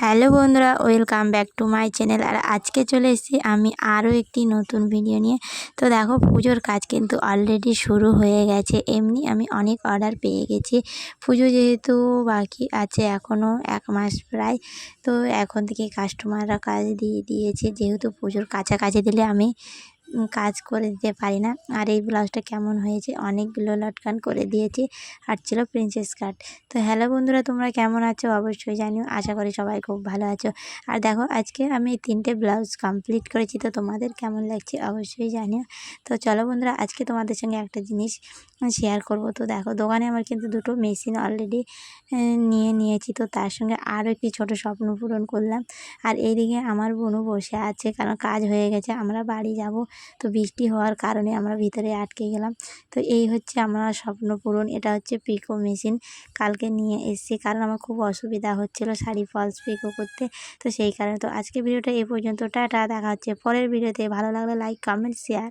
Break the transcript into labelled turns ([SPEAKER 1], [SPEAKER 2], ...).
[SPEAKER 1] Hello বন্ধুরা, welcome back to my channel. আর আজকে চলে এসেছি আমি আরও একটি নতুন ভিডিও নিয়ে। তো দেখো, পুজোর কাজ কিন্তু অলরেডি শুরু হয়ে গেছে। এমনি আমি অনেক অর্ডার পেয়ে গেছি। পুজো যেহেতু বাকি আছে এখনও এক মাস প্রায়। তো এখন থেকে কাস্টমাররা কাজ দিয়ে দিয়েছে। যেহেতু পুজোর কাছাকাছি দিলে আমি কাজ করে দিতে পারি না। আর এই ব্লাউজটা কেমন হয়েছে? অনেকগুলো লটকান করে দিয়েছি। আর ছিল প্রিন্সেস কাট তো হ্যালো বন্ধুরা, তোমরা কেমন আছো? অবশ্যই জানিও। আশা করি সবাই খুব ভালো আছো। আর দেখো, আজকে আমি এই তিনটে ব্লাউজ কমপ্লিট করেছি। তো তোমাদের কেমন লাগছে? অবশ্যই জানিও। তো চলো বন্ধুরা, আজকে তোমাদের সঙ্গে একটা জিনিস শেয়ার করব। তো দেখো, দোকানে আমার কিন্তু দুটো মেশিন অলরেডি নিয়ে নিয়েছি। তো তার সঙ্গে আরও একটি ছোট স্বপ্ন পূরণ করলাম। আর এইদিকে আমার বোনও বসে আছে। কারণ কাজ হয়ে গেছে, আমরা বাড়ি যাব। তো বৃষ্টি হওয়ার কারণে আমরা ভিতরে আটকে গেলাম। তো এই হচ্ছে আমার স্বপ্ন পূরণ, এটা হচ্ছে পিকো মেশিন কালকে নিয়ে এসেছি কারণ আমার খুব অসুবিধা হচ্ছিল শাড়ি ফলস পিকো করতে। তো সেই কারণে তো আজকে ভিডিওটা এই পর্যন্ত, টাটা, দেখা হচ্ছে পরের ভিডিওতে। ভালো লাগলে লাইক কমেন্ট শেয়ার